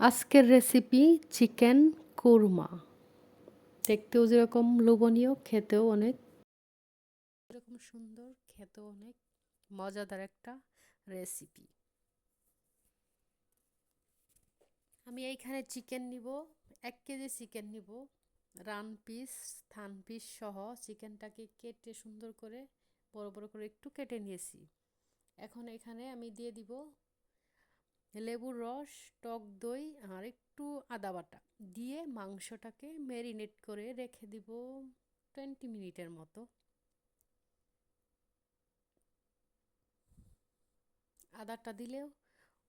আজকের recipe chicken korma দেখতেও যেরকম লোভনীয়, খেতেও অনেক। এরকম সুন্দর, খেতেও অনেক মজাদার একটা রেসিপি আমি এইখানে চিকেন নিব, এক কেজি চিকেন নিব রান পিস থান পিস সহ চিকেনটাকে কেটে সুন্দর করে, বড় বড় করে একটু কেটে নিয়েছি। এখন এখানে আমি দিয়ে দিব লেবুর রস, টক দই আর একটু আদা বাটা দিয়ে মাংসটাকে ম্যারিনেট করে রেখে দিব টোয়েন্টি মিনিটের মতো। আদাটা দিলেও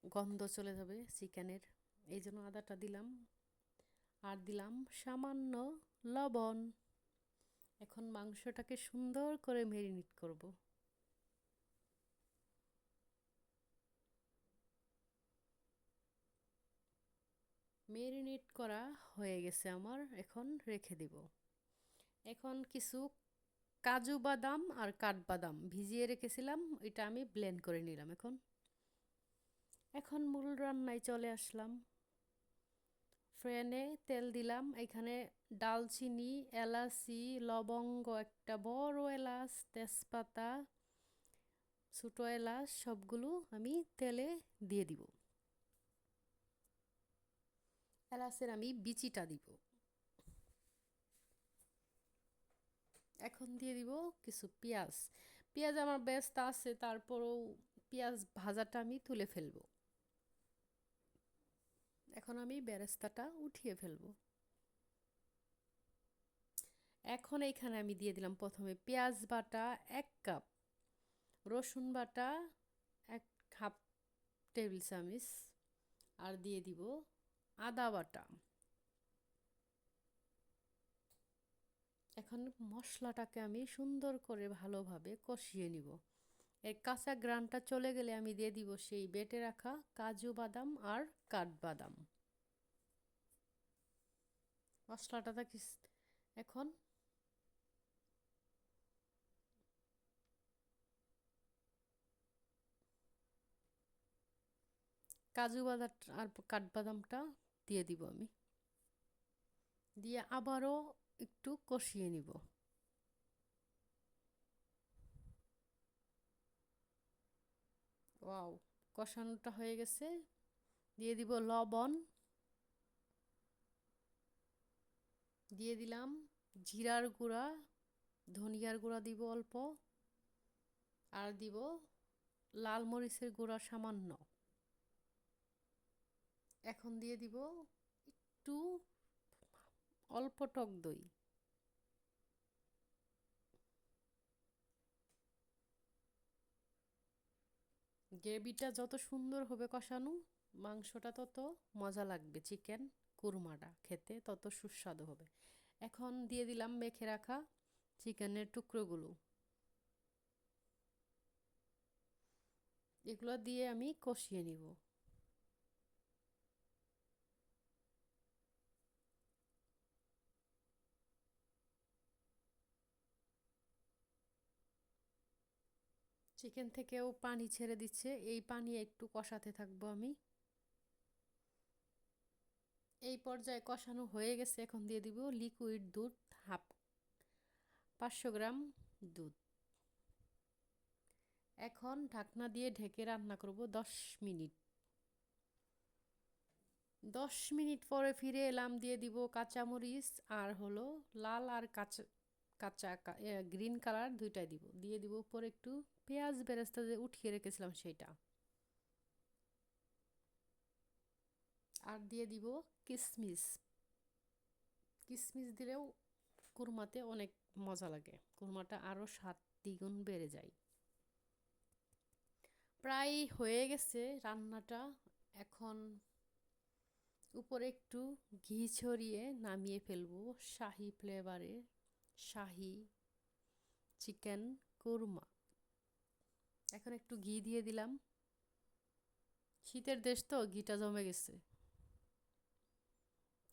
গন্ধ চলে যাবে চিকেনের, এই জন্য আদাটা দিলাম। আর দিলাম সামান্য লবণ। এখন মাংসটাকে সুন্দর করে ম্যারিনেট করব। মেরিনেট করা হয়ে গেছে আমার, এখন রেখে দিব। এখন কিছু কাজু বাদাম আর কাঠবাদাম ভিজিয়ে রেখেছিলাম, এটা আমি ব্লেন্ড করে নিলাম এখন। এখন মূল রান্নায় চলে আসলাম। ফ্রেনে তেল দিলাম, এখানে ডালচিনি, এলাচি, লবঙ্গ, একটা বড় এলাচ, তেজপাতা, ছোটো এলাচ, সবগুলো আমি তেলে দিয়ে দিব। এলাচের আমি বিচিটা দিব। এখন দিয়ে দিব কিছু পেঁয়াজ। পেঁয়াজ আমার ব্যস্ত আছে, তারপরেও পেঁয়াজ ভাজাটা আমি তুলে ফেলব। এখন আমি বেরেস্তাটা উঠিয়ে ফেলব। এখন এইখানে আমি দিয়ে দিলাম প্রথমে পেঁয়াজ বাটা এক কাপ, রসুন বাটা এক হাফ টেবিল চামিচ, আর দিয়ে দিব আদা বাটা। এখন মশলাটাকে আমি সুন্দর করে ভালোভাবে কষিয়ে নিব। এই কাঁচা গ্রানটা চলে গেলে আমি দিয়ে দিব সেই বেটে রাখা কাজু বাদাম আর কাঠবাদাম। মশলাটা এখন কাজু বাদাম আর কাঠবাদামটা দিয়ে দিব আমি। দিয়ে আবারও একটু কষিয়ে নিব। ওয়াও, কষানোটা হয়ে গেছে। দিয়ে দিব লবণ। দিয়ে দিলাম জিরার গুঁড়া, ধনিয়ার গুঁড়া দিব অল্প। আর দিব লাল মরিচের গুঁড়া সামান্য। এখন দিয়ে দিব একটু অল্প টক দই। গ্রেভিটা যত সুন্দর হবে কষানো, মাংসটা তত মজা লাগবে, চিকেন কুরমাটা খেতে তত সুস্বাদু হবে। এখন দিয়ে দিলাম মেখে রাখা চিকেনের টুকরোগুলো। এগুলো দিয়ে আমি কষিয়ে নিব। চিকেন থেকেও পানি ছেড়ে দিচ্ছে। এই পানি একটু কষাতে থাকব আমি। এই পর্যায়ে কষানো হয়ে গেছে। এখন দিয়ে দিব লিকুইড দুধ হাফ পাঁচশো গ্রাম দুধ। এখন ঢাকনা দিয়ে ঢেকে রান্না করব দশ মিনিট। দশ মিনিট পরে ফিরে এলাম, দিয়ে দিব কাঁচামরিচ আর হলো লাল আর কাঁচা কাঁচা গ্রিন কালার দুইটাই দিব। দিয়ে দিব উপরে একটু পেঁয়াজ বেরেস্তা যে উঠিয়ে রেখেছিলাম সেটা আর দিয়ে দিব কিশমিশ কিশমিশ দিলেও কুরমাতে অনেক মজা লাগে। কুরমাটা আরও সাত দ্বিগুণ বেড়ে যায়। প্রায় হয়ে গেছে রান্নাটা। এখন উপরে একটু ঘি ছড়িয়ে নামিয়ে ফেলব শাহি ফ্লেভারে শাহি, চিকেন কুরমা। এখন একটু ঘি দিয়ে দিলাম। শীতের দেশ তো, ঘিটা জমে গেছে।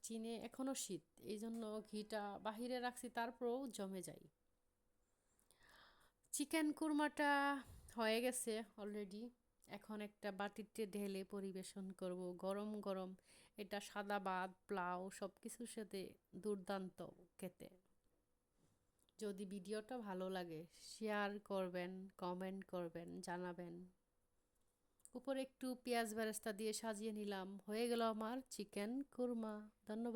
চীনে এখনও শীত এই জন্য ঘিটা বাহিরে রাখছি, তারপরেও জমে যায়। চিকেন কুরমাটা হয়ে গেছে অলরেডি এখন একটা বাটিতে ঢেলে পরিবেশন করব, গরম গরম। এটা সাদা ভাত, পোলাও সব কিছুর সাথে দুর্দান্ত খেতে। যদি ভিডিওটা ভালো লাগে শেয়ার করবেন কমেন্ট করবেন, জানাবেন। উপরে একটু পেঁয়াজ বেরেস্তা দিয়ে সাজিয়ে নিলাম। হয়ে গেল আমার চিকেন কুরমা। ধন্যবাদ।